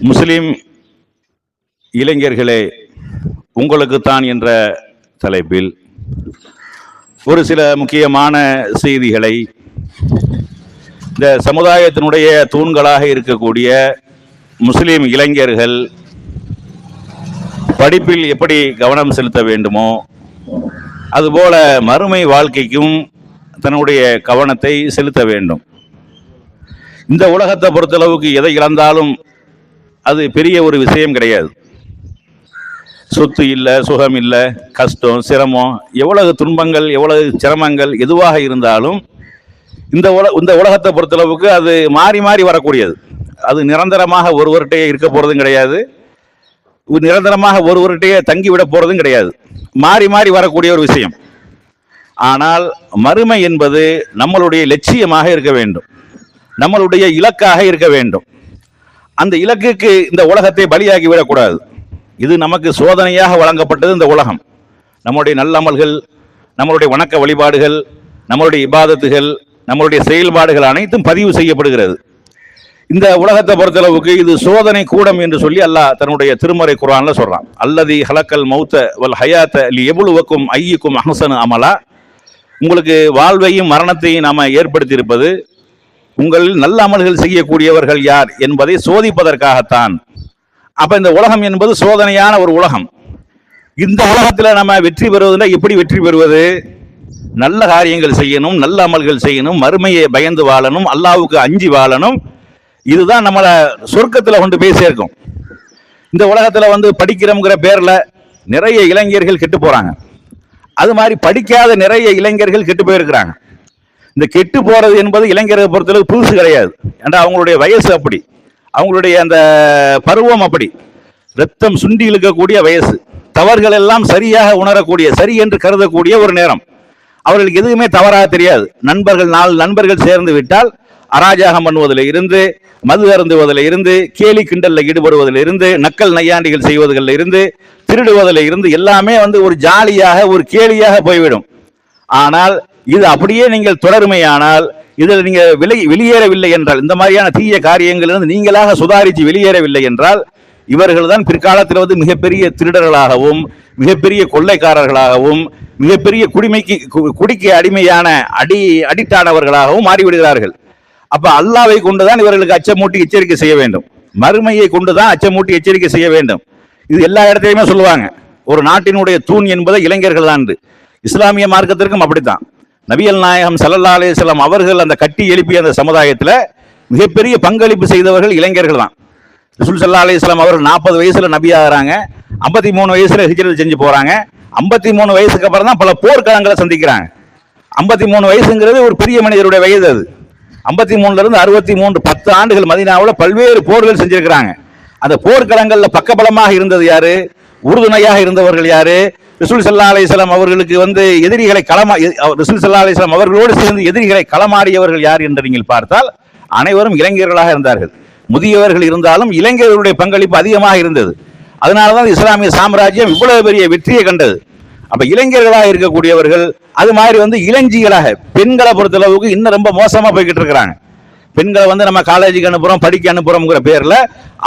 முஸ்லிம் இளைஞர்களே உங்களுக்குத்தான் என்ற தலைப்பில் ஒரு சில முக்கியமான செய்திகளை இந்த சமுதாயத்தினுடைய தூண்களாக இருக்கக்கூடிய முஸ்லிம் இளைஞர்கள் படிப்பில் எப்படி கவனம் செலுத்த வேண்டுமோ அதுபோல மறுமை வாழ்க்கைக்கும் தன்னுடைய கவனத்தை செலுத்த வேண்டும். இந்த உலகத்தை பொறுத்தளவுக்கு எதை இழந்தாலும் அது பெரிய ஒரு விஷயம் கிடையாது. சொத்து இல்லை சுகம் இல்லை கஷ்டம் சிரமம் எவ்வளவு துன்பங்கள் எவ்வளவு சிரமங்கள் எதுவாக இருந்தாலும் இந்த உல இந்த உலகத்தை பொறுத்தளவுக்கு அது மாறி மாறி வரக்கூடியது. அது நிரந்தரமாக ஒருவர்கிட்டயே இருக்க போகிறதும் கிடையாது. ஒரு நிரந்தரமாக ஒருவர்கிட்டயே தங்கிவிட போகிறதும் கிடையாது. மாறி மாறி வரக்கூடிய ஒரு விஷயம். ஆனால் மறுமை என்பது நம்மளுடைய லட்சியமாக இருக்க வேண்டும். நம்மளுடைய இலக்காக இருக்க வேண்டும். அந்த இலக்குக்கு இந்த உலகத்தை பலியாகி விடக்கூடாது. இது நமக்கு சோதனையாக வழங்கப்பட்டது இந்த உலகம். நம்முடைய நல்லமல்கள் நம்மளுடைய வணக்க வழிபாடுகள் நம்மளுடைய இபாதத்துகள் நம்மளுடைய செயல்பாடுகள் அனைத்தும் பதிவு செய்யப்படுகிறது. இந்த உலகத்தை பொறுத்தளவுக்கு இது சோதனை கூடம் என்று சொல்லி அல்லாஹ் தன்னுடைய திருமறை குரான்ல சொல்றான். அல்லதி ஹலக்கல் மௌத்த வல் ஹயாத்த லி எவ்வளவுக்கும் ஐயக்கும் அஹசனு அமலா. உங்களுக்கு வாழ்வையும் மரணத்தையும் நாம ஏற்படுத்தியிருப்பது உங்களில் நல்ல அமல்கள் செய்யக்கூடியவர்கள் யார் என்பதை சோதிப்பதற்காகத்தான். அப்ப இந்த உலகம் என்பது சோதனையான ஒரு உலகம். இந்த உலகத்தில் நம்ம வெற்றி பெறுவதில் எப்படி வெற்றி பெறுவது? நல்ல காரியங்கள் செய்யணும் நல்ல அமல்கள் செய்யணும் மறுமையை பயந்து வாழணும் அல்லாவுக்கு அஞ்சி வாழணும். இதுதான் நம்மளை சொர்க்கத்தில் கொண்டு போய் சேர்க்கும். இந்த உலகத்தில் வந்து படிக்கிறோங்கிற பேரில் நிறைய இளைஞர்கள் கெட்டு போகிறாங்க அது மாதிரி படிக்காத நிறைய இளைஞர்கள் கெட்டு போயிருக்கிறாங்க. இந்த கெட்டு போகிறது என்பது இளைஞரை பொறுத்தளவுக்கு புதுசு கிடையாது. ஏன்னா அவங்களுடைய வயசு அப்படி. அவங்களுடைய அந்த பருவம் அப்படி. ரத்தம் சுண்டி இழுக்கக்கூடிய வயசு. தவறுகள் எல்லாம் சரியாக உணரக்கூடிய சரி என்று கருதக்கூடிய ஒரு நேரம். அவர்களுக்கு எதுவுமே தவறாக தெரியாது. நண்பர்கள் நாலு நண்பர்கள் சேர்ந்து விட்டால் அராஜகம் பண்ணுவதில் இருந்து மது அருந்துவதில் இருந்து கேலி கிண்டலில் ஈடுபடுவதில் இருந்து நக்கல் நையாண்டிகள் செய்வதில் இருந்து திருடுவதில் இருந்து எல்லாமே வந்து ஒரு ஜாலியாக ஒரு கேலியாக போய்விடும். ஆனால் இது அப்படியே நீங்கள் தொடருமையானால் இதில் நீங்கள் விலை வெளியேறவில்லை என்றால் இந்த மாதிரியான தீய காரியங்களிலிருந்து நீங்களாக சுதாரித்து வெளியேறவில்லை என்றால் இவர்கள் தான் பிற்காலத்தில் வந்து மிகப்பெரிய திருடர்களாகவும் மிகப்பெரிய கொள்ளைக்காரர்களாகவும் மிகப்பெரிய குடிமைக்கு கு- குடிக்கு அடிமையான அடி அடித்தானவர்களாகவும் மாறிவிடுகிறார்கள். அப்ப அல்லாவை கொண்டுதான் இவர்களுக்கு அச்சமூட்டி எச்சரிக்கை செய்ய வேண்டும். மறுமையை கொண்டுதான் அச்சமூட்டி எச்சரிக்கை செய்ய வேண்டும். இது எல்லா இடத்தையுமே சொல்லுவாங்க. ஒரு நாட்டினுடைய தூண் என்பது இளைஞர்கள் தான் இஸ்லாமிய மார்க்கத்திற்கும் அப்படித்தான். நபியல் நாயகம் ஸல்லல்லாஹு அவர்கள் அந்த கட்டி எழுப்பிய அந்த சமுதாயத்தில் மிகப்பெரிய பங்களிப்பு செய்தவர்கள் இளைஞர்கள் தான். ரசூல் சல்லா அலிஸ்லாம் அவர்கள் நாற்பது வயசில் நபி ஆகிறாங்க ஐம்பத்தி மூணு வயசில் ஹிஜ்ரத் செஞ்சு போகிறாங்க ஐம்பத்தி மூணு வயசுக்கு அப்புறம் தான் பல போர்க்களங்களை சந்திக்கிறாங்க. ஐம்பத்தி மூணு வயசுங்கிறது ஒரு பெரிய மனிதருடைய வயது அது. ஐம்பத்தி மூணுலேருந்து அறுபத்தி மூன்று பத்து ஆண்டுகள் மதினாவில் பல்வேறு போர்கள் செஞ்சுருக்கிறாங்க. அந்த போர்க்களங்களில் பக்கபலமாக இருந்தது யாரு? உறுதுணையாக இருந்தவர்கள் யாரு? ரிசுல் சல்லா அலிஸ்லாம் அவர்களுக்கு வந்து எதிரிகளை களமா ரிசுல் சல்லா அலிஸ்லாம் அவர்களோடு சேர்ந்து எதிரிகளை களமாடியவர்கள் யார் என்று நீங்கள் பார்த்தால் அனைவரும் இளைஞர்களாக இருந்தார்கள். முதியவர்கள் இருந்தாலும் இளைஞர்களுடைய பங்களிப்பு அதிகமாக இருந்தது. அதனால தான் இஸ்லாமிய சாம்ராஜ்யம் இவ்வளவு பெரிய வெற்றியை கண்டது. அப்ப இளைஞர்களாக இருக்கக்கூடியவர்கள் அது மாதிரி வந்து இளஞ்சிகளாக பெண்களை பொறுத்தளவுக்கு இன்னும் ரொம்ப மோசமா போய்கிட்டு இருக்கிறாங்க. பெண்களை வந்து நம்ம காலேஜுக்கு அனுப்புறோம் படிக்க அனுப்புறோம்ங்கிற பேர்ல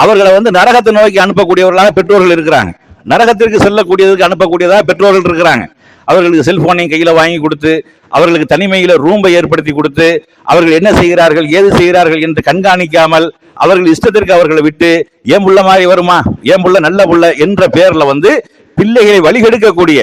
அவர்களை வந்து நரகத்தை நோக்கி அனுப்பக்கூடியவர்களாக பெற்றோர்கள் இருக்கிறாங்க. நரகத்திற்கு செல்லக்கூடியதுக்கு அனுப்பக்கூடியதாக பெற்றோர்கள் இருக்கிறாங்க. அவர்களுக்கு செல்போனை கையில் வாங்கி கொடுத்து அவர்களுக்கு தனிமையில் ரூம்பை ஏற்படுத்தி கொடுத்து அவர்கள் என்ன செய்கிறார்கள் ஏது செய்கிறார்கள் என்று கண்காணிக்காமல் அவர்கள் இஷ்டத்திற்கு அவர்களை விட்டு ஏன் புள்ள மாதிரி வருமா? ஏன் புள்ள நல்ல புள்ள? என்ற பெயரில் வந்து பிள்ளைகளை வழிகெடுக்கக்கூடிய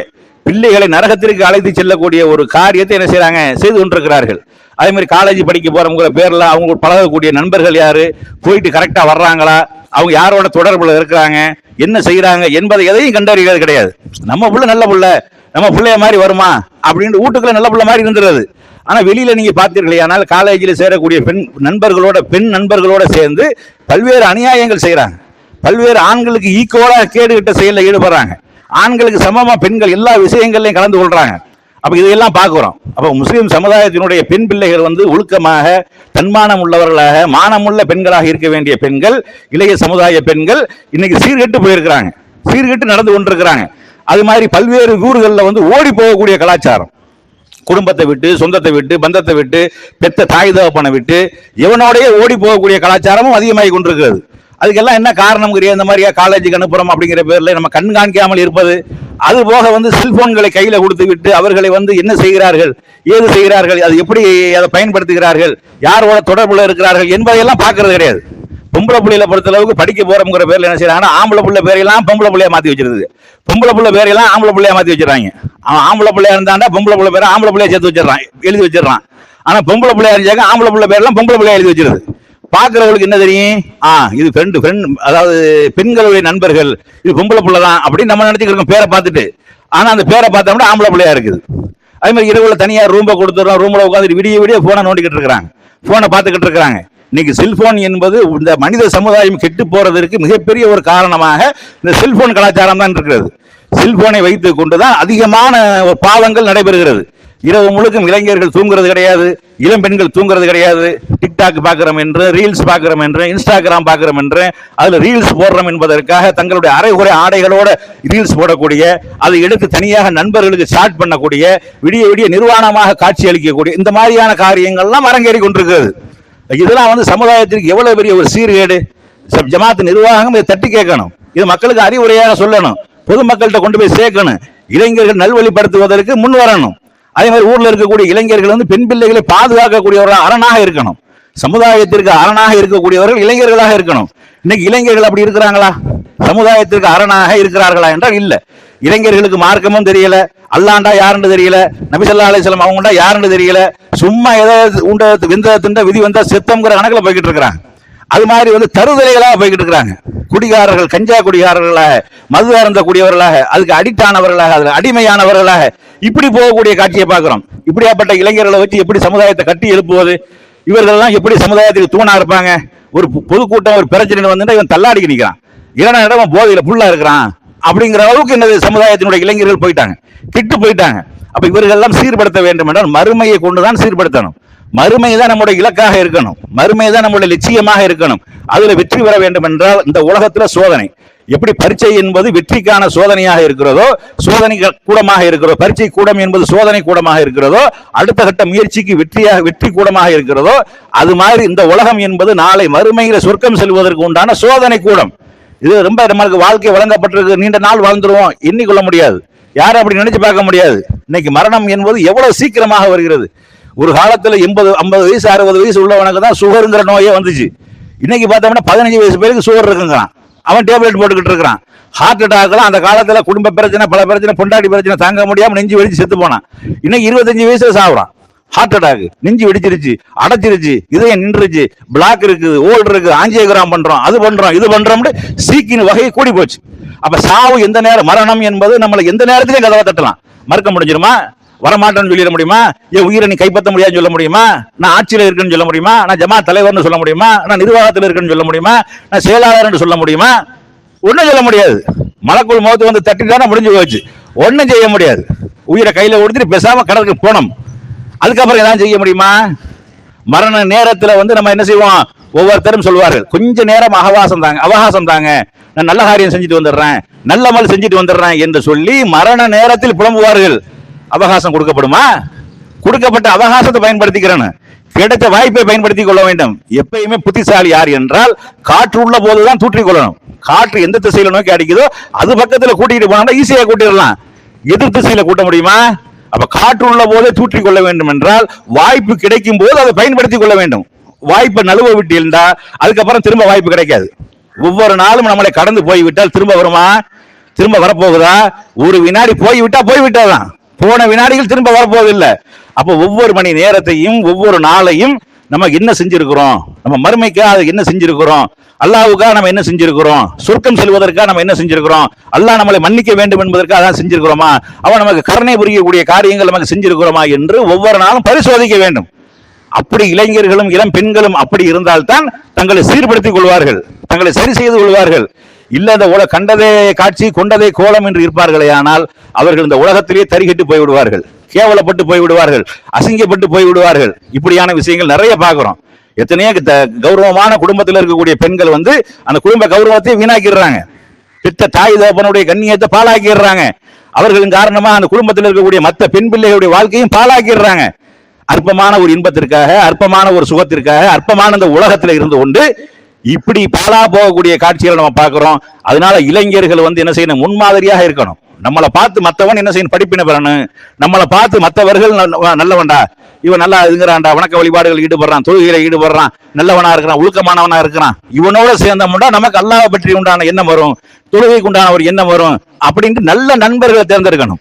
பிள்ளைகளை நரகத்திற்கு அழைத்து செல்லக்கூடிய ஒரு காரியத்தை என்ன செய்கிறாங்க செய்து கொண்டிருக்கிறார்கள். அதே மாதிரி காலேஜ் படிக்க போறவங்கிற பேரில் அவங்க பழகக்கூடிய நண்பர்கள் யாரு? போயிட்டு கரெக்டாக வர்றாங்களா? அவங்க யாரோட தொடர்புல இருக்கிறாங்க? என்ன செய்யறாங்க என்பதை எதையும் கண்டறிகிறது கிடையாது. நம்ம புள்ள நல்ல புள்ள. நம்ம பிள்ளைய மாதிரி வருமா? அப்படின்னு வீட்டுக்குள்ள நல்ல புள்ள மாதிரி இருந்துருது. ஆனா வெளியில நீங்க பார்த்தீர்களே ஆனால் காலேஜில் சேரக்கூடிய பெண் நண்பர்களோட பெண் நண்பர்களோட சேர்ந்து பல்வேறு அநியாயங்கள் செய்கிறாங்க பல்வேறு ஆண்களுக்கு ஈக்குவலா கேடுகிட்ட செயலில் ஈடுபடுறாங்க. ஆண்களுக்கு சமமா பெண்கள் எல்லா விஷயங்கள்லையும் கலந்து கொள்றாங்க. அப்ப இதையெல்லாம் பார்க்கிறோம் அப்ப முஸ்லீம் சமுதாயத்தினுடைய பெண் பிள்ளைகள் வந்து ஒழுக்கமாக தன்மானம் உள்ளவர்களாக மானமுள்ள பெண்களாக இருக்க வேண்டிய பெண்கள் இளைய சமுதாய பெண்கள் இன்னைக்கு சீர்கெட்டு போயிருக்கிறாங்க. சீர்கெட்டு நடந்து கொண்டிருக்கிறாங்க. அது மாதிரி பல்வேறு ஊர்களில் வந்து ஓடி போகக்கூடிய கலாச்சாரம். குடும்பத்தை விட்டு சொந்தத்தை விட்டு பந்தத்தை விட்டு பெத்த தாய் தகப்பனை விட்டு இவனோடைய ஓடி போகக்கூடிய கலாச்சாரமும் அதிகமாகி கொண்டிருக்கிறது. அதுக்கெல்லாம் என்ன காரணம்ங்கிறிய இந்த மாதிரியா காலேஜுக்கு அனுப்புறோம் அப்படிங்கிற பேர்ல நம்ம கண் காணிக்காமல் இருப்பது அது போக வந்து செல்போன்களை கையில கொடுத்து விட்டு அவர்களை வந்து என்ன செய்கிறார்கள்? ஏது செய்கிறார்கள்? அது எப்படி அதை பயன்படுத்துகிறார்கள்? யாரோட தொடர்புல இருக்கிறார்கள்? என்பதையெல்லாம் பார்க்கறது கிடையாது. பொம்பளை பிள்ளையில பொறுத்த அளவுக்கு படிக்க போறோம்ங்கிற பேர்ல என்ன செய்யறாங்கன்னா ஆம்பளை பிள்ளை பேரையெல்லாம் பொம்பளை பிள்ளைய மாத்தி வச்சிருது பொம்பளை பிள்ளை பேரையெல்லாம் ஆம்பளை பிள்ளைய மாத்தி வச்சிடறாங்க. அவன் ஆம்பளை பிள்ளையா இருந்தாண்டா பொம்பளை பிள்ளை பேரை ஆம்பளை பிள்ளைய சேர்த்து வச்சிடறான் எழுதி வச்சிடறான். ஆனா பொம்பளை பிள்ளையா இருந்தாங்க ஆம்பளை பிள்ளை பேரெல்லாம் பொம்பளை பிள்ளையா எழுதி வச்சிருது. பாக்குறவங்களுக்கு என்ன தெரியும்? ஆ இது ஃப்ரெண்டு ஃப்ரெண்ட் அதாவது பெண்களுடைய நண்பர்கள். இது பொம்பளை பிள்ளை தான் அப்படின்னு நம்ம நினைச்சுக்கிட்டு இருக்கோம் பேரை பார்த்துட்டு. ஆனா அந்த பேரை பார்த்தோம்னா ஆம்பளை பிள்ளையா இருக்குது. அதே மாதிரி இரவுல தனியா ரூமை கொடுத்துறோம் ரூம்ல உட்காந்து விடிய விடிய போனை நோண்டிக்கிட்டு இருக்கிறாங்க. போனை பார்த்துக்கிட்டு இருக்கிறாங்க. இன்னைக்கு செல்போன் என்பது இந்த மனித சமுதாயம் கெட்டு போறதற்கு மிகப்பெரிய ஒரு காரணமாக இந்த செல்போன் கலாச்சாரம் தான் இருக்கிறது. செல்போனை கொண்டு கொண்டுதான் அதிகமான பாவங்கள் நடைபெறுகிறது. இரவு முழுக்கும் இளைஞர்கள் தூங்குறது கிடையாது இளம் பெண்கள் தூங்குறது கிடையாது. டிக்டாக் பார்க்கிறோம் என்று ரீல்ஸ் பார்க்கிறோம் என்று இன்ஸ்டாகிராம் பார்க்கிறோம் என்று அதில் ரீல்ஸ் போடுறோம் என்பதற்காக தங்களுடைய அரைகுறை ஆடைகளோட ரீல்ஸ் போடக்கூடிய அதை எடுத்து தனியாக நண்பர்களுக்கு ஷார்ட் பண்ணக்கூடிய விடிய விடிய நிர்வாணமாக காட்சி அளிக்கக்கூடிய இந்த மாதிரியான காரியங்கள்லாம் அரங்கேறி கொண்டிருக்கிறது. இதெல்லாம் வந்து சமுதாயத்திற்கு எவ்வளவு பெரிய ஒரு சீர்கேடு? சப் ஜமாத்து நிர்வாகம் இதை தட்டி கேட்கணும். இது மக்களுக்கு அறிவுரையாக சொல்லணும். பொதுமக்கள்கிட்ட கொண்டு போய் சேர்க்கணும். இளைஞர்கள் நல்வழிப்படுத்துவதற்கு முன் வரணும். அதே மாதிரி ஊர்ல இருக்கக்கூடிய இளைஞர்கள் வந்து பெண் பிள்ளைகளை பாதுகாக்கக்கூடியவர்கள் அரணாக இருக்கணும். சமுதாயத்திற்கு அரணாக இருக்கக்கூடியவர்கள் இளைஞர்களாக இருக்கணும். இன்னைக்கு இளைஞர்கள் அப்படி இருக்கிறாங்களா? சமுதாயத்திற்கு அரணாக இருக்கிறார்களா என்றால் இல்லை. இளைஞர்களுக்கு மார்க்கமும் தெரியல அல்லாண்டா யாருன்னு தெரியல நபிசல்லா அலிஸ்லாம் அவங்கண்டா யாருன்னு தெரியல. சும்மா ஏதாவது உண்ட விந்த திண்ட விதி வந்தா செத்தம்ங்கிற கணக்கில் போய்கிட்டு இருக்கிறாங்க. அது மாதிரி வந்து தருதலைகளாக போய்கிட்டு இருக்கிறாங்க. குடிகாரர்கள் கஞ்சா குடிகாரர்களாக மது அருந்தக்கூடியவர்களாக அதுக்கு அடிக்ட் ஆனவர்களாக அதில் அடிமையானவர்களாக இப்படி போகக்கூடிய காட்சியை பார்க்குறோம். இப்படியாப்பட்ட இளைஞர்களை வச்சு எப்படி சமுதாயத்தை கட்டி எழுப்புவது? இவர்கள்லாம் எப்படி சமுதாயத்துக்கு தூணா இருப்பாங்க? ஒரு பொதுக்கூட்டம் ஒரு பிரச்சனை வந்து இவன் தள்ளாடிக்கு நிற்கிறான் இரண்டாம் இடம் போதையில் ஃபுல்லாக இருக்கிறான். அப்படிங்கிற அளவுக்கு என்னது சமுதாயத்தினுடைய இளைஞர்கள் போயிட்டாங்க. கிட்டு போயிட்டாங்க. அப்போ இவர்கள் எல்லாம் சீர்படுத்த வேண்டும் என்றால் மறுமையை கொண்டுதான் சீர்படுத்தணும். மறுமை தான் நம்முடைய இலக்காக இருக்கணும். மறுமை தான் நம்முடைய லட்சியமாக இருக்கணும். அதுல வெற்றி பெற வேண்டும் என்றால் இந்த உலகத்துல சோதனை. எப்படி பரீட்சை என்பது வெற்றிக்கான சோதனையாக இருக்கிறதோ சோதனை கூடமாக இருக்கிறதோ பரீட்சை கூடம் என்பது சோதனை கூடமாக இருக்கிறதோ அடுத்த கட்ட முயற்சிக்கு வெற்றியாக வெற்றி கூடமாக இருக்கிறதோ அது மாதிரி இந்த உலகம் என்பது நாளை மறுமையில சொர்க்கம் செல்வதற்கு உண்டான சோதனை கூடம். இது ரொம்ப நம்மளுக்கு வாழ்க்கை வழங்கப்பட்டிருக்கு. நீண்ட நாள் வாழ்ந்துருவோம். எண்ணிக்கொள்ள முடியாது. யாரும் அப்படி நினைச்சு பார்க்க முடியாது. இன்னைக்கு மரணம் என்பது எவ்வளவு சீக்கிரமாக வருகிறது. ஒரு காலத்துல எண்பது ஐம்பது வயசு அறுபது வயசு உள்ளவனுக்கு தான் சுகருங்கிற நோயே வந்துச்சு. இன்னைக்கு பார்த்தோம்னா பதினஞ்சு வயசு பேருக்கு சுகர் இருக்குங்கிறான். அவன் டேப்லெட் போட்டுக்கிட்டு இருக்கிறான். ஹார்ட் அட்டாக்லாம் அந்த காலத்தில் குடும்ப பிரச்சனை பல பிரச்சனை பொண்டாட்டி பிரச்சனை தாங்க முடியாமல் நெஞ்சு வெடிச்சு செத்து போனான். இன்னைக்கு இருபத்தஞ்சு வயசுல சாப்பிட்றான் ஹார்ட் அட்டாக் நெஞ்சு வெடிச்சிருச்சு அடைச்சிருச்சு இதயம் நின்றுச்சு பிளாக் இருக்குது ஓல்டு இருக்கு ஆஞ்சியோகிராம் பண்றோம் அது பண்றோம் இது பண்றோம்னு சீக்கின் வகை கூடி போச்சு அப்ப சாவு எந்த நேரம் மரணம் என்பது நம்மளை எந்த நேரத்திலையும் கதவை தட்டலாம். மறுக்க முடிஞ்சிருமா வரமாட்டேன்னு சொல்லிட முடியுமா? என் உயிரை நீ கைப்பற்ற முடியாதுன்னு சொல்ல முடியுமா? நான் ஆட்சியில் இருக்குன்னு சொல்ல முடியுமா? நான் ஜமா தலைவர்னு சொல்ல முடியுமா? நான் நிர்வாகத்தில் இருக்குன்னு சொல்ல முடியுமா? நான் செயலாளர்னு சொல்ல முடியுமா? ஒன்றும் சொல்ல முடியாது. மலக்குள் முகத்து வந்து தட்டி தானே முடிஞ்சு போச்சு. ஒன்றும் செய்ய முடியாது. உயிரை கையில் கொடுத்துட்டு பேசாமல் கடலுக்கு போனோம் அதுக்கப்புறம் ஏதாவது செய்ய முடியுமா? மரண நேரத்தில் வந்து நம்ம என்ன செய்வோம்? ஒவ்வொருத்தரும் சொல்வார்கள் கொஞ்ச நேரம் அகவாசம் தாங்க அவகாசம் தாங்க. நான் நல்ல காரியம் செஞ்சுட்டு வந்துடுறேன். நல்ல மல் செஞ்சுட்டு வந்துடுறேன் என்று சொல்லி மரண நேரத்தில் புலம்புவார்கள். அவகாசம் கொடுக்கப்படுமா? கொடுக்கப்பட்ட அவகாசத்தை பயன்படுத்திக்கிறேன்னு. கிடைத்த வாய்ப்பை பயன்படுத்திக் கொள்ள வேண்டும். எப்பயுமே புத்திசாலி யார் என்றால் காற்று உள்ள போதுதான் தூற்றிக் கொள்ளணும். காற்று எந்த திசையில நோக்கி அடிக்குதோ அது பக்கத்துல கூட்டிட்டு போனா ஈஸியா கூட்டிடலாம். எதிர் திசையில கூட்ட முடியுமா? அப்ப காற்று உள்ள போதே தூற்றிக் கொள்ள வேண்டும் என்றால் வாய்ப்பு கிடைக்கும் போது அதை பயன்படுத்திக் கொள்ள வேண்டும். வாய்ப்பை நழுவ விட்டு இருந்தா அதுக்கப்புறம் திரும்ப வாய்ப்பு கிடைக்காது. ஒவ்வொரு நாளும் நம்மளை கடந்து போய்விட்டால் திரும்ப வருமா? திரும்ப வரப்போகுதா? ஒரு வினாடி போய்விட்டா போய்விட்டாதான் போன வினாடிகள் திரும்ப வரப்போவதில்லை. அப்போ ஒவ்வொரு மணி நேரத்தையும் ஒவ்வொரு நாளையும் நம்ம என்ன செஞ்சிருக்கிறோம்? நம்ம மறுமைக்காக அது என்ன செஞ்சிருக்கிறோம்? அல்லாவுக்காக நம்ம என்ன செஞ்சிருக்கிறோம்? சுருக்கம் செல்வதற்காக நம்ம என்ன செஞ்சிருக்கிறோம்? அல்லாஹ் நம்மளை மன்னிக்க வேண்டும் என்பதற்காக அதான் செஞ்சிருக்கிறோமா? அவன் நமக்கு கருணை புரியக்கூடிய காரியங்கள் நமக்கு செஞ்சிருக்கிறோமா என்று ஒவ்வொரு நாளும் பரிசோதிக்க வேண்டும். அப்படி இளைஞர்களும் இளம் பெண்களும் அப்படி இருந்தால்தான் தங்களை சீர்படுத்திக் கொள்வார்கள். தங்களை சரி செய்து கொள்வார்கள். இல்லை இந்த உல கண்டதே காட்சி கொண்டதே கோலம் என்று இருப்பார்களே ஆனால் அவர்கள் இந்த உலகத்திலேயே தரிகட்டு போய்விடுவார்கள். கேவலப்பட்டு போய் விடுவார்கள் அசிங்கப்பட்டு போய் விடுவார்கள் இப்படியான விஷயங்கள் நிறைய பார்க்குறோம். எத்தனையோ த- கௌரவமான குடும்பத்தில் இருக்கக்கூடிய பெண்கள் வந்து அந்த குடும்ப கௌரவத்தை வீணாக்கிடுறாங்க. பித்த தாய் தகப்பனுடைய கண்ணியத்தை பாழாக்கிடுறாங்க. அவர்களின் காரணமாக அந்த குடும்பத்தில் இருக்கக்கூடிய மற்ற பெண் பிள்ளைகளுடைய வாழ்க்கையும் பாழாக்கிடுறாங்க. அற்பமான ஒரு இன்பத்திற்காக அற்பமான ஒரு சுகத்திற்காக அற்பமான இந்த உலகத்தில் இருந்து கொண்டு இப்படி பாலா போகக்கூடிய காட்சிகளை நம்ம பார்க்குறோம். அதனால இளைஞர்கள் வந்து என்ன செய்யணும்? முன்மாதிரியாக இருக்கணும். நம்மளை பார்த்து மற்றவன் என்ன செய்யணும்? படிப்பினை பெறணும். நம்மளை பார்த்து மற்றவர்கள் நல்லவன்டா. இவன் நல்லா இதுங்கிறான்டா. வணக்க வழிபாடுகள் ஈடுபடுறான். தொழுகையில ஈடுபடுறான். நல்லவனா இருக்கிறான். ஒழுக்கமானவனா இருக்கிறான். இவனோட சேர்ந்தோம்னா நமக்கு அல்லாஹ் பற்றி உண்டான எண்ணம் வரும். தொழுகைக்கு உண்டான ஒரு எண்ணம் வரும். அப்படின்ட்டு நல்ல நண்பர்களை தேர்ந்தெடுக்கணும்.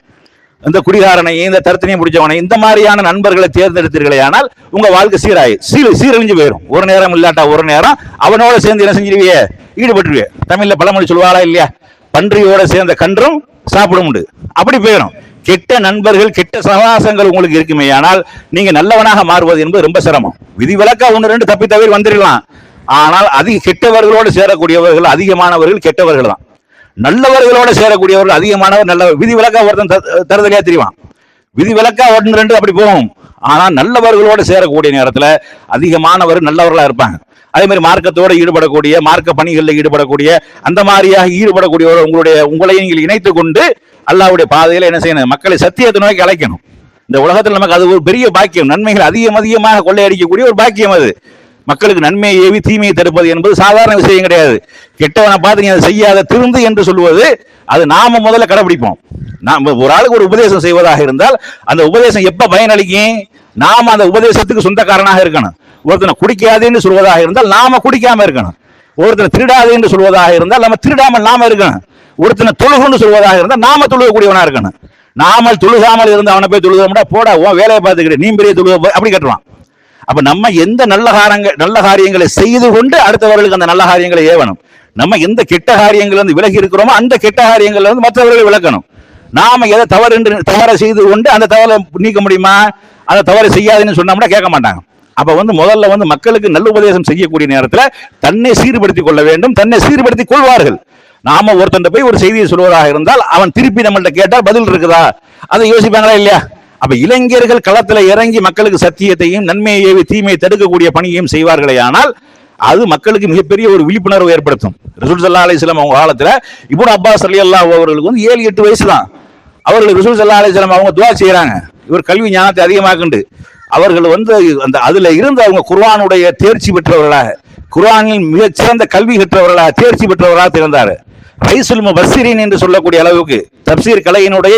இந்த குடிகாரனை இந்த தரத்தினையும் பிடிச்சவனை இந்த மாதிரியான நண்பர்களை தேர்ந்தெடுத்தீர்களே ஆனால் உங்க வாழ்க்கை சீராயி சீர் சீரழிஞ்சு போயிடும் ஒரு நேரம் இல்லாட்டா ஒரு நேரம் அவனோட சேர்ந்து என்ன செஞ்சிருவியே? ஈடுபட்டுருவிய. தமிழ்ல பழமொழி சொல்லுவாளா இல்லையா? பன்றியோட சேர்ந்த கன்றும் சாப்பிட உண்டு. அப்படி போயிடும் கெட்ட நண்பர்கள் கெட்ட சகவாசங்கள் உங்களுக்கு இருக்குமே ஆனால் நீங்க நல்லவனாக மாறுவது என்பது ரொம்ப சிரமம். விதிவிலக்கா ஒன்று ரெண்டு தப்பி தவிர வந்துடலாம். ஆனால் அதிக கெட்டவர்களோடு சேரக்கூடியவர்கள் அதிகமானவர்கள் கெட்டவர்கள் தான் நல்லவர்களோட சேரக்கூடியவர்கள் அதிகமானவர் நல்ல விதி விளக்கா ஒருத்தன் த- தருதலையா தெரியுவான் விதிவிலக்கா ஒன்று ரெண்டு அப்படி போகும். ஆனா நல்லவர்களோட சேரக்கூடிய நேரத்துல அதிகமானவர் நல்லவர்களா இருப்பாங்க. அதே மாதிரி மார்க்கத்தோடு ஈடுபடக்கூடிய மார்க்க பணிகளில் ஈடுபடக்கூடிய அந்த மாதிரியாக ஈடுபடக்கூடியவர் உங்களுடைய உங்களை நீங்கள் இணைத்து கொண்டு அல்லாவுடைய பாதையில என்ன செய்யணும்? மக்களை சத்தியத்தை நோக்கி அழைக்கணும். இந்த உலகத்தில் நமக்கு அது ஒரு பெரிய பாக்கியம். நன்மைகள் அதிகம் அதிகமாக கொள்ளையடிக்கக்கூடிய ஒரு பாக்கியம் அது. மக்களுக்கு நன்மையை ஏவி தீமையை தடுப்பது என்பது சாதாரண விஷயம் கிடையாது. கெட்டவனை பார்த்து நீ அதை செய்யாத திருந்து என்று சொல்வது அது நாம முதல்ல கடைபிடிப்போம். நாம் ஒரு ஆளுக்கு ஒரு உபதேசம் செய்வதாக இருந்தால் அந்த உபதேசம் எப்ப பயனளிக்கும்? நாம அந்த உபதேசத்துக்கு சொந்தக்காரனாக இருக்கணும். ஒருத்தனை குடிக்காதேன்னு சொல்வதாக இருந்தால் நாம குடிக்காம இருக்கணும். ஒருத்தனை திருடாதே என்று சொல்வதாக இருந்தால் நம்ம திருடாமல் நாம இருக்கணும். ஒருத்தனை தொழுகுன்னு சொல்வதாக இருந்தால் நாம தொழுகக்கூடியவனா இருக்கணும். நாமல் தொழுகாமல் இருந்து அவனை போய் தொழுகமுடா போடா உன் வேலையை பார்த்துக்கிட்டு நீ பெரிய தொழுக அப்படி கட்டுவான். அப்ப நம்ம எந்த நல்ல காரங்கள் நல்ல காரியங்களை செய்து கொண்டு அடுத்தவர்களுக்கு அந்த நல்ல காரியங்களை ஏவணும். நம்ம எந்த கெட்ட காரியங்கள் வந்து விலகி இருக்கிறோமோ அந்த கெட்ட காரியங்கள் வந்து மற்றவர்களை விளக்கணும். நாம எதை தவறு என்று தவறை செய்து கொண்டு அந்த தவறை நீக்க முடியுமா? அந்த தவறு செய்யாதுன்னு சொன்னோம்னா கேட்க மாட்டாங்க. அப்ப வந்து முதல்ல வந்து மக்களுக்கு நல்ல உபதேசம் செய்யக்கூடிய நேரத்தில் தன்னை சீர்படுத்திக் கொள்ள வேண்டும் தன்னை சீர்படுத்திக் கொள்வார்கள். நாம ஒருத்தன் போய் ஒரு செய்தியை சொல்வதாக இருந்தால் அவன் திருப்பி நம்மள்ட்ட கேட்டால் பதில் இருக்குதா? அதை யோசிப்பாங்களா இல்லையா? அப்ப இளைஞர்கள் களத்துல இறங்கி மக்களுக்கு சத்தியத்தையும் நன்மையை ஏவி தீமையை தடுக்கக்கூடிய பணியையும் செய்வார்களே ஆனால் அது மக்களுக்கு மிகப்பெரிய ஒரு விழிப்புணர்வு ஏற்படுத்தும். ரசூல் சல்லா அலிஸ்லாம் அவங்க காலத்துல இப்போ அப்பாஸ் அலி அல்லா அவர்களுக்கு வந்து ஏழு எட்டு வயசு தான் அவர்கள் ரசூல் சல்லா அலிஸ்லாம் அவங்க துவா செய்யறாங்க இவர் கல்வி ஞானத்தை அதிகமாக்குண்டு அவர்கள் வந்து அந்த அதுல இருந்து அவங்க குர்ஆனுடைய தேர்ச்சி பெற்றவர்களாக குர்ஆனில் மிகச்சிறந்த கல்வி கற்றவர்களாக தேர்ச்சி பெற்றவர்களாக திறந்தார் ரைசுல் முபஸ்ஸிரின் என்று சொல்லக்கூடிய அளவுக்கு தப்சீர் கலையினுடைய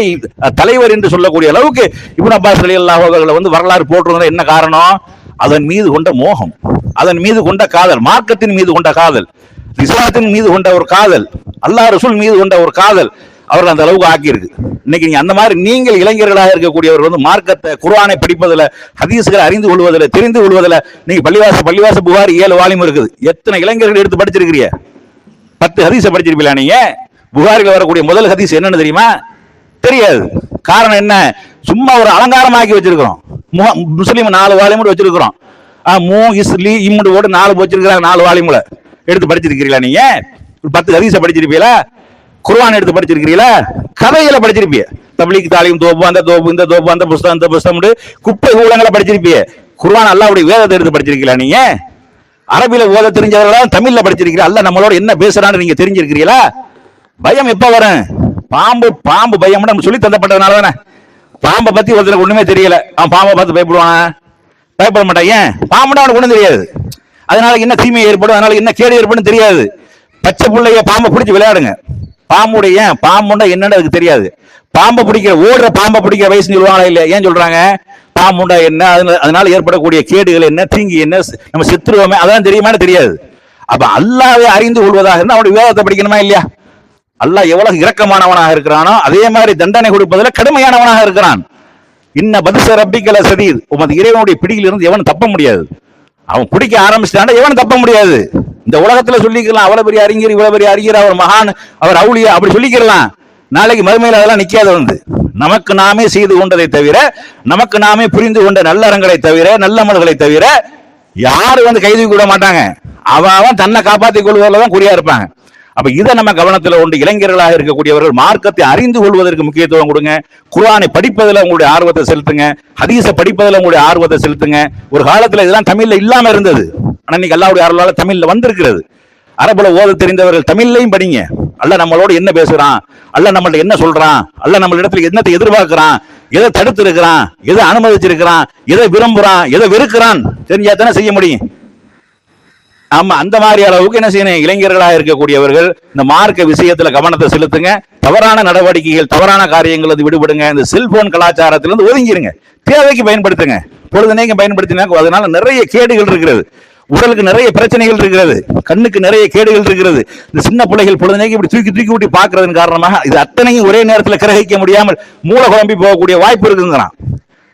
தலைவர் என்று சொல்லக்கூடிய அளவுக்கு இப்னு அப்பாஸ் ரலியல்லாஹு அவர்களை வந்து வரலாறு போட்டுருந்தது என்ன காரணம்? அதன் மீது கொண்ட மோகம் அதன் மீது கொண்ட காதல் மார்க்கத்தின் மீது கொண்ட காதல் இஸ்லாத்தின் மீது கொண்ட ஒரு காதல் அல்லாஹ் ரசூல் மீது கொண்ட ஒரு காதல் அவர்கள் அந்த அளவுக்கு ஆக்கியிருக்கு. இன்னைக்கு நீங்க அந்த மாதிரி நீங்கள் இளைஞர்களாக இருக்கக்கூடியவர் வந்து மார்க்கத்தை குர்ஆனை படிப்பதில் ஹதீஸுகளை அறிந்து கொள்வதில் தெரிந்து கொள்வதில் நீங்க பள்ளிவாச பள்ளிவாச புகார் ஏழு வாலியம் இருக்குது. எத்தனை இளைஞர்கள் எடுத்து படிச்சிருக்கிறீ பத்து ஹதீஸை படிச்சிருப்பீங்களா நீங்க? புகாரில் வரக்கூடிய முதல் ஹதீஸ் என்னன்னு தெரியுமா? தெரியாது. காரணம் என்ன? சும்மா ஒரு அலங்காரமாக்கி வச்சிருக்கிறோம். முஸ்லீம் நாலு வாலியம் வச்சிருக்கிறோம். ஆ, மூ இஸ்லி இம்முடு போட்டு நாலு வச்சிருக்கிறாங்க நாலு வாலியமுல எடுத்து படிச்சிருக்கிறீங்களா நீங்க? ஒரு பத்து ஹதீஸை படிச்சிருப்பீங்களா? குர்வான் எடுத்து படிச்சிருக்கிறீங்களா? கதைகளை படிச்சிருப்பீங்க. தபிக்கு தாலியும் தோப்பு அந்த தோப்பு இந்த தோப்பு அந்த புஸ்தகம் இந்த புஸ்தகம் குப்பை ஊழங்களை குர்வான் அல்ல அப்படி வேதத்தை எடுத்து படிச்சிருக்கீங்களா நீங்க? அரபியில் ஓத தெரிஞ்சவர்களா தமிழ்ல படிச்சிருக்கீங்களா அல்ல நம்மளோட என்ன பேசுறான்னு நீங்க தெரிஞ்சிருக்கிறீங்களா? பயம் எப்போ வரும்? பாம்பு பாம்பு பயம் நம்ம சொல்லி தந்தப்பட்டதுனால தானே. பாம்பை பத்தி ஒருத்தருக்கு ஒண்ணுமே தெரியல. அவன் பாம்பை பார்த்து பயப்படுவானா? பயப்பட மாட்டான். ஏன்? பாம்புனா அவனுக்கு ஒண்ணும் தெரியாது. அதனால என்ன தீமை ஏற்படும்? அதனால என்ன கேடு ஏற்படும் தெரியாது. பச்சை பிள்ளைய பாம்பை பிடிச்சி விளையாடுங்க. பாம்புடைய ஏன்? பாம்புண்டா என்னன்னு அதுக்கு தெரியாது. பாம்பை பிடிக்கிற ஓடுற பாம்பை பிடிக்கிற வயசுன்னு சொல்லுவாங்களா இல்லையா? ஏன் சொல்றாங்க? பாம்புண்டா என்ன? அதனால ஏற்படக்கூடிய கேடுகள் என்ன? தீங்கு என்ன? நம்ம செத்துருவோமே அதெல்லாம் தெரியுமான்னு தெரியாது. அப்ப அல்லாவே அறிந்து கொள்வதாக இருந்தால் அவனுடைய வேதத்தை படிக்கணுமா இல்லையா? அல்லாஹ் எவ்வளவு இரக்கமானவனாக இருக்கிறானோ அதே மாதிரி தண்டனை கொடுப்பதில் கடுமையானவனாக இருக்கிறான். இன்ன பதிச ரப்பிக்கல சதீர் உமது இறைவனுடைய பிடியில் இருந்து எவன் தப்ப முடியாது. அவன் குடிக்க ஆரம்பிச்சிட்டான் எவன் தப்ப முடியாது. இந்த உலகத்துல சொல்லிக்கலாம் அவ்வளவு பெரிய அறிஞர் இவ்வளவு பெரிய அறிஞர் அவர் மகான் அவர் அவுளியா அப்படி சொல்லிக்கலாம். நாளைக்கு மறுமையில் அதெல்லாம் நிக்காத வந்து. நமக்கு நாமே செய்து கொண்டதை தவிர நமக்கு நாமே புரிந்து கொண்ட நல்ல அறங்களை தவிர நல்ல நல்லமல்களை தவிர யாரும் வந்து கைது கூட மாட்டாங்க. அவன் அவன் தன்னை காப்பாற்றிக் கொள்வதில் தான் குறியா இருப்பாங்க. அப்ப இதை நம்ம கவனத்தில் கொண்டு இளைஞர்களாக இருக்கக்கூடியவர்கள் மார்க்கத்தை அறிந்து கொள்வதற்கு முக்கியத்துவம் கொடுங்க. குரானை படிப்பதில் உங்களுடைய ஆர்வத்தை செலுத்துங்க. ஹதீஸை படிப்பதில் உங்களுடைய ஆர்வத்தை செலுத்துங்க. ஒரு காலத்தில் இதெல்லாம் தமிழ்ல இல்லாம இருந்தது. ஆனா இன்னைக்கு அல்லாவுடைய அருளால தமிழ்ல வந்திருக்கிறது. அரபுல ஓத தெரிந்தவர்கள் தமிழ்லையும் படிங்க. அல்ல நம்மளோட என்ன பேசுறான்? அல்ல நம்மள்ட்ட என்ன சொல்றான்? அல்ல நம்ம இடத்துல என்னத்தை எதிர்பார்க்கிறான்? எதை தடுத்து இருக்கிறான் எதை அனுமதிச்சிருக்கிறான்? எதை விரும்புறான்? எதை வெறுக்கிறான்? தெரிஞ்சா தானே செய்ய முடியும். ஆமா அந்த மாதிரி அளவுக்கு என்ன செய்யணும்? இளைஞர்களாக இருக்கக்கூடியவர்கள் இந்த மார்க்க விஷயத்துல கவனத்தை செலுத்துங்க. தவறான நடவடிக்கைகள் தவறான காரியங்கள் வந்து விடுபடுங்க. இந்த செல்போன் கலாச்சாரத்திலிருந்து ஒதுங்கிருங்க. தேவைக்கு பயன்படுத்துங்க. பொழுதுனைக்கு பயன்படுத்தினா அதனால நிறைய கேடுகள் இருக்கிறது. உடலுக்கு நிறைய பிரச்சனைகள் இருக்கிறது. கண்ணுக்கு நிறைய கேடுகள் இருக்கிறது. இந்த சின்ன பிள்ளைகள் பொழுதுனைக்கு இப்படி தூக்கி தூக்கி விட்டு பாக்குறதன் காரணமாக இது அத்தனையும் ஒரே நேரத்தில் கிரகிக்க முடியாமல் மூளை குழம்பி போகக்கூடிய வாய்ப்பு இருக்குங்கிறான்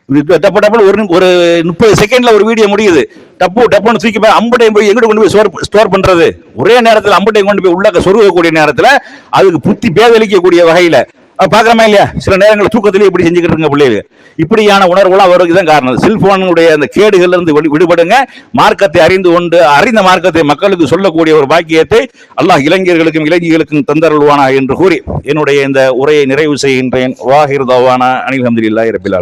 டப்பு டப்புன்னு ஒரு ஒரு முப்பது செகண்ட்ல ஒரு வீடியோ முடியுது. டப்பு டப்புன்னு தூக்கி போய் அம்புட்டையும் போய் எங்கிட்ட கொண்டு போய் ஸ்டோர் ஸ்டோர் பண்றது. ஒரே நேரத்தில் அம்புட்டையும் கொண்டு போய் உள்ளக்க சொருகக்கூடிய நேரத்தில் அதுக்கு புத்தி பேதளிக்கக்கூடிய வகையில. அது இல்லையா? சில நேரங்களில் தூக்கத்திலேயே இப்படி செஞ்சுக்கிட்டு இருங்க பிள்ளைகள். இப்படியான உணர்வுலாம் அவருக்கு தான் காரணம். செல்போனுடைய அந்த கேடுகள்ல இருந்து விடுபடுங்க. மார்க்கத்தை அறிந்து கொண்டு அறிந்த மார்க்கத்தை மக்களுக்கு சொல்லக்கூடிய ஒரு பாக்கியத்தை அல்லாஹ் இளைஞர்களுக்கும் இளைஞர்களுக்கும் தந்தருள்வானா என்று கூறி என்னுடைய இந்த உரையை நிறைவு செய்கின்றேன். வாஹிர் தவானா அனில் அஹமதுல்லாஹி ரபில்